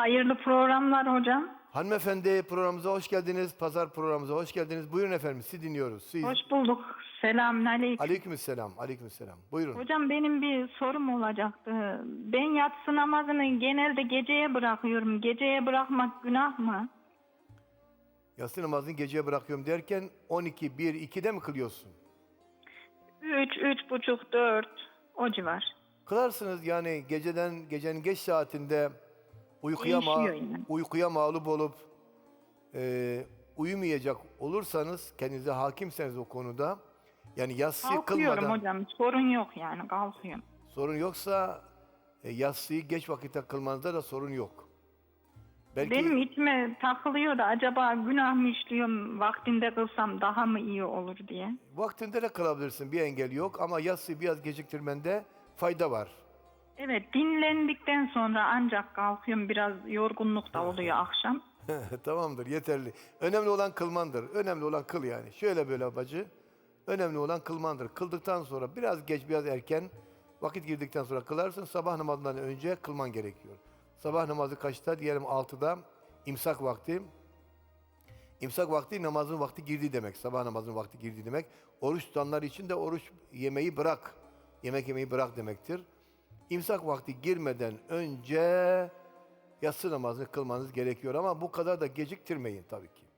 Hayırlı programlar hocam. Hanımefendi programımıza hoş geldiniz. Pazar programımıza hoş geldiniz. Buyurun efendim sizi dinliyoruz. Siz... Hoş bulduk. Selamünaleyküm. Aleykümselam. Aleykümselam. Buyurun. Hocam benim bir sorum olacaktı. Ben yatsı namazını genelde geceye bırakıyorum. Geceye bırakmak günah mı? Yatsı namazını geceye bırakıyorum derken 12, 1, 2'de mi kılıyorsun? 3, üç buçuk, 4 o civar. Kılarsınız yani geceden gecenin geç saatinde uykuya ma- Değişiyor yine. uykuya mağlup olup e, uyumayacak olursanız kendinize hakimseniz o konuda yani yatsıyı Kalkıyorum kılmadan hocam. Sorun yok yani kalkıyorum. sorun yoksa e, yatsıyı geç vakitte kılmanızda da sorun yok. Belki Benim içime takılıyor da acaba günah mı işliyorum vaktinde kılsam daha mı iyi olur diye. vaktinde de kılabilirsin bir engel yok ama yatsıyı biraz geciktirmende fayda var. Evet dinlendikten sonra ancak kalkıyorum biraz yorgunluk da oluyor akşam. Tamamdır yeterli. Önemli olan kılmandır. Önemli olan kıl yani. Şöyle böyle bacı. Önemli olan kılmandır. Kıldıktan sonra biraz geç biraz erken vakit girdikten sonra kılarsın. Sabah namazından önce kılman gerekiyor. Sabah namazı kaçta? Diyelim 6'da imsak vakti. İmsak vakti namazın vakti girdi demek. Sabah namazının vakti girdi demek. Oruç tutanlar için de oruç yemeği bırak. Yemek yemeyi bırak demektir. İmsak vakti girmeden önce yatsı namazını kılmanız gerekiyor ama bu kadar da geciktirmeyin tabii ki.